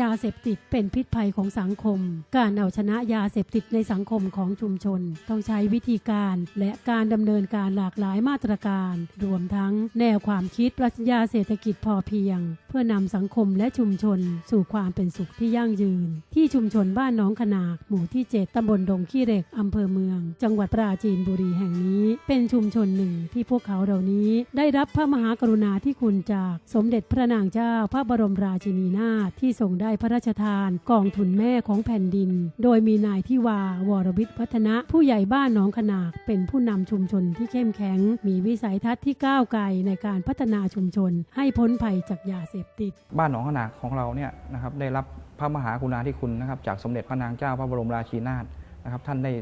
ยาเสพติดเป็นพิษภัยของสังคม การเอาชนะยาเสพติดในสังคมของชุมชน ต้องใช้วิธีการและการดำเนินการหลากหลายมาตรการ รวมทั้งแนวความคิดปรัชญาเศรษฐกิจพอเพียง เพื่อนำสังคมและชุมชน สู่ความเป็นสุขที่ยั่งยืน ที่ชุมชนบ้านน้องขนากหมู่ที่ 7ตำบลดงขี้เหล็กอำเภอเมือง จังหวัดปราจีนบุรีแห่งนี้ เป็นชุมชนหนึ่งที่พวกเขาเหล่านี้ ได้รับพระมหากรุณาธิคุณจากสมเด็จพระนางเจ้าพระบรมราชินีนาถที่ทรงได้พระราชทานกองทุนแม่ของแผ่นดิน โดยมีนายที่วาวรวิทย์พัฒนะผู้ใหญ่บ้านหนองขนากเป็นผู้นำชุมชนที่เข้มแข็ง มีวิสัยทัศน์ที่ก้าวไกลในการพัฒนาชุมชน ให้พ้นภัยจากยาเสพติด บ้านหนองขนากของเราเนี่ยนะครับได้รับพระมหากรุณาธิคุณนะครับจากสมเด็จพระนางเจ้าพระบรมราชินีนาถนะครับท่านได้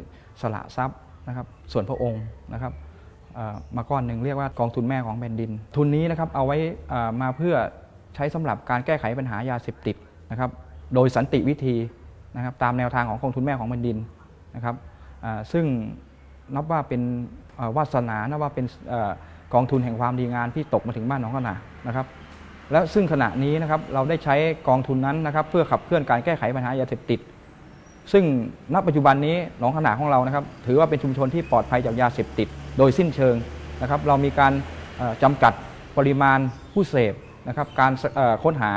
สละทรัพย์นะครับส่วนพระองค์นะครับมาก้อนหนึ่งเรียกว่ากองทุนแม่ของแผ่นดิน ทุนนี้นะครับเอาไว้มาเพื่อใช้สำหรับการแก้ไขปัญหายาเสพติด นะครับโดยสันติวิธีนะครับตามแนวทางของกองทุนแม่ของแผ่นดินนะครับซึ่งนับว่าเป็นวาสนานับว่าเป็นอกองทุนแห่งความดีงามที่ตกมาถึงบ้านหนองขนานะครับและซึ่งขณะนี้นะครับเราได้ใช้กองทุนนั้นนะครับเพื่อขับเคลื่อนการแก้ไขปัญหายาเสพติด ซึ่งณปัจจุบันนี้หนองขนาของเรานะครับถือว่าเป็นชุมชนที่ปลอดภัยจากยาเสพติด โดยสิ้นเชิงนะครับเรามีการเอ่อจำกัดปริมาณผู้เสพนะครับการค้นหา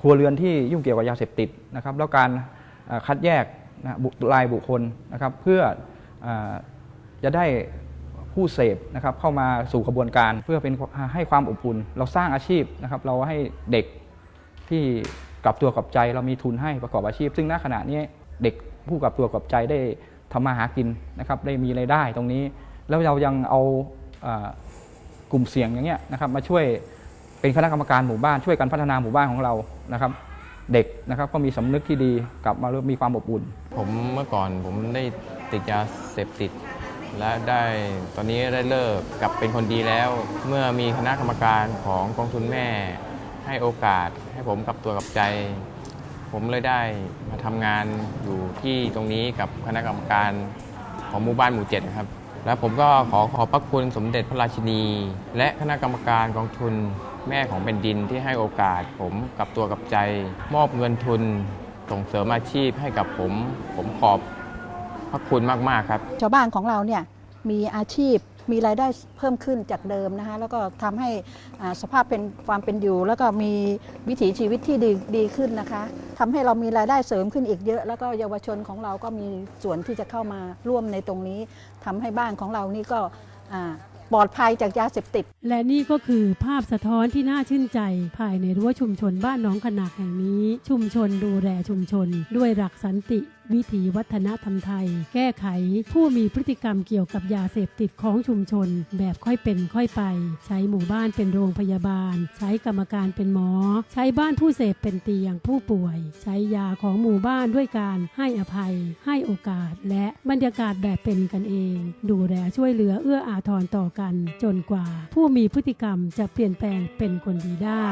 ครัวเรือนที่ยุ่งเกี่ยวกับยาเสพติดนะครับ แล้วการคัดแยกนะบุรายบุคคลนะครับเพื่ออจะได้ผู้เสพนะครับเข้ามาสู่กระบวนการเพื่อเป็นให้ความอบอุ่นเราสร้างอาชีพนะครับเราให้เด็กที่กลับตัวกลับใจเรามีทุนให้ประกอบอาชีพ ซึ่งณขณะนี้เด็กผู้กลับตัวกลับใจได้ทำมาหากินนะครับได้มีรายได้ตรงนี้ แล้วเรายังเอาอกลุ่มเสี่ยงอย่างเงี้ยนะครับมาช่วย เป็นคณะกรรมการหมู่บ้านช่วยกันพัฒนาหมู่บ้านของเรานะครับ เด็กนะครับก็มีสำนึกที่ดีกลับมาเริ่มมีความอบอุ่น ผมเมื่อก่อนผมได้ติดยาเสพติด และได้ตอนนี้ได้เลิกกลับเป็นคนดีแล้ว เมื่อมีคณะกรรมการของกองทุนแม่ ให้โอกาสให้ผมกลับตัวกลับใจ ผมเลยได้มาทำงานอยู่ที่ตรงนี้กับคณะกรรมการของหมู่บ้านหมู่เจ็ดครับแล้วผมก็ขอขอบพระคุณสมเด็จพระราชินี และคณะกรรมการกองทุน แม่ของแผ่นดินที่ให้โอกาสผมกับตัวกับใจ มอบเงินทุนส่งเสริมอาชีพให้กับผม ผมขอบพระคุณมากๆครับชาวบ้านของเราเนี่ยมีอาชีพมีรายได้เพิ่มขึ้นจากเดิมนะคะแล้วก็ทำให้สภาพเป็นความเป็นอยู่ แล้วก็มีวิถีชีวิตที่ดีดีขึ้นนะคะทำให้เรามีรายได้เสริมขึ้นอีกเยอะ แล้วก็เยาวชนของเราก็มีส่วนที่จะเข้ามาร่วมในตรงนี้ทำให้บ้านของเรานี่ก็ ปลอดภัยจากยาเสพติด และนี่ก็คือภาพสะท้อนที่น่าชื่นใจ ภายในรั้วชุมชนบ้านน้องขนาดแห่งนี้ ชุมชนดูแลชุมชน ด้วยหลักสันติ วิถีวัฒนธรรมไทย แก้ไข ผู้มีพฤติกรรมเกี่ยวกับยาเสพติดของชุมชน แบบค่อยเป็นค่อยไป ใช้หมู่บ้านเป็นโรงพยาบาล ใช้กรรมการเป็นหมอ ใช้บ้านผู้เสพเป็นเตียงผู้ป่วย ใช้ยาของหมู่บ้านด้วยการให้อภัย ให้โอกาส และบรรยากาศแบบเป็นกันเอง ดูแลช่วยเหลือเอื้ออาทรต่อกัน จนกว่า ผู้มีพฤติกรรมจะเปลี่ยนแปลงเป็นคนดีได้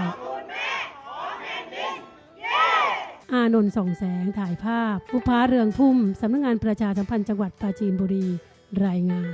อานนท์ส่องแสงถ่ายภาพผู้พ้าเรืองพุ่มสำนักงานประชาสัมพันธ์จังหวัดปราจีนบุรีรายงาน